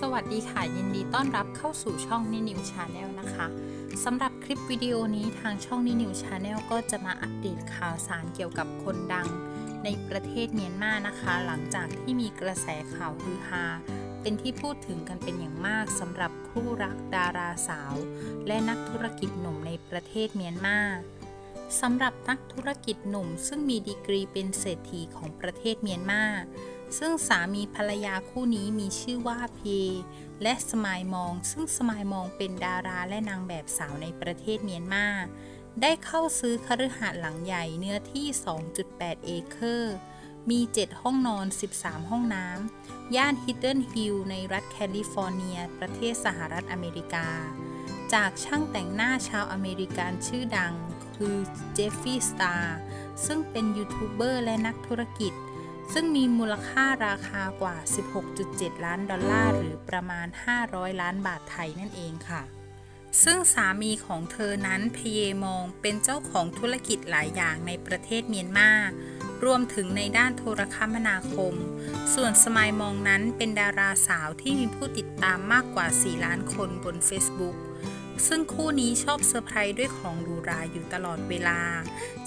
สวัสดีค่ะ ยินดีต้อนรับเข้าสู่ช่องนินิวชาแนลนะคะสำหรับคลิปวิดีโอนี้ทางช่องนินิวชาแนลก็จะมาอัปเดตข่าวสารเกี่ยวกับคนดัง ในประเทศเมียนมานะคะ หลังจากที่มีกระแสข่าวฮือฮาเป็นที่พูดถึงกันเป็นอย่างมากสำหรับคู่รักดาราสาว และนักธุรกิจหนุ่มในประเทศเมียนมาสำหรับนักธุรกิจหนุ่มซึ่งมีดีกรีเป็นเศรษฐีของประเทศเมียนมา ซึ่งสามีภรรยาคู่นี้มีชื่อว่าเพและสมายมอง ซึ่งสมายมองเป็นดาราและนางแบบสาวในประเทศเมียนมาได้เข้าซื้อคฤหาสน์หลังใหญ่เนื้อที่ 2.8 เอเคอร์ มี 7 ห้องนอน 13 ห้องน้ำ ย่านฮิดเดิลฮิลในรัฐแคลิฟอร์เนีย ประเทศสหรัฐอเมริกา จากช่างแต่งหน้าชาวอเมริกันชื่อดัง คือเจฟฟี่ สตาร์ ซึ่งเป็นยูทูบเบอร์และนักธุรกิจ ซึ่งมีมูลค่าราคากว่า 16.7 ล้านดอลลาร์หรือประมาณ 500 ล้านบาทไทยนั่นเองค่ะ ซึ่งสามีของเธอนั้นเพเยมองเป็นเจ้าของธุรกิจหลายอย่างในประเทศเมียนมารวมถึงในด้านโทรคมนาคม ส่วนสมายมองนั้นเป็นดาราสาวที่มีผู้ติดตามมากกว่า 4 ล้านคนบน Facebook ซึ่งคู่นี้ชอบเซอร์ไพรส์ด้วยของหรูราอยู่ตลอดเวลา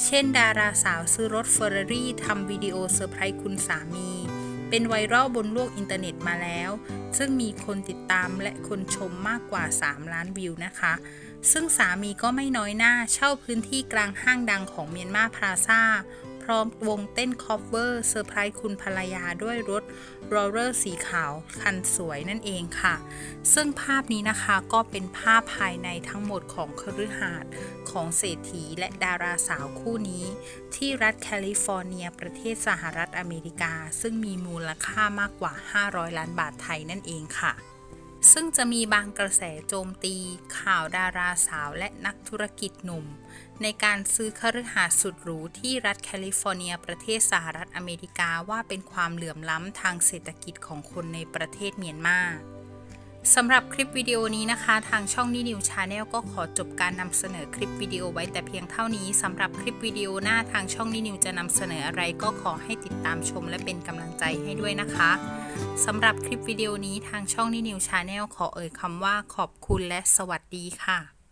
เช่นดาราสาวซื้อรถเฟอร์รารี่ทำวิดีโอเซอร์ไพรส์คุณสามี เป็นไวรัลบนโลกอินเทอร์เน็ตมาแล้ว ซึ่งมีคนติดตามและคนชมมากกว่า 3 ล้านวิวนะคะซึ่งสามีก็ไม่น้อยหน้าเช่าพื้นที่กลางห้างดังของเมียนมาพลาซ่า พร้อมวงเต้นคอฟเวอร์เซอร์ไพรส์คุณภรรยาด้วยรถโรลเลอร์สีขาว คันสวยนั่นเองค่ะ ซึ่งภาพนี้นะคะก็เป็นภาพภายในทั้งหมดของคฤหาสน์ของเศรษฐีและดาราสาวคู่นี้ ที่รัฐแคลิฟอร์เนีย ประเทศสหรัฐอเมริกา ซึ่งมีมูลค่ามากกว่า 500 ล้านบาทไทยนั่นเองค่ะ ซึ่งจะมีบางกระแสโจมตีข่าวดาราสาวและนักธุรกิจหนุ่ม ในการซื้อคฤหาสน์สุดหรูที่รัฐแคลิฟอร์เนียประเทศสหรัฐอเมริกาว่าเป็นความเหลื่อมล้ำทางเศรษฐกิจของคนในประเทศเมียนมาสำหรับคลิปวิดีโอนี้นะคะ ทางช่องนินิวชาแนลก็ขอจบการนำเสนอคลิปวิดีโอไว้แต่เพียงเท่านี้สำหรับคลิปวิดีโอหน้าทางช่องนินิวจะนำเสนออะไรก็ขอให้ติดตามชมและเป็นกำลังใจให้ด้วยนะคะ สำหรับคลิปวิดีโอนี้ทางช่องนินิวชาแนลขอเอ่ยคำว่าขอบคุณและสวัสดีค่ะ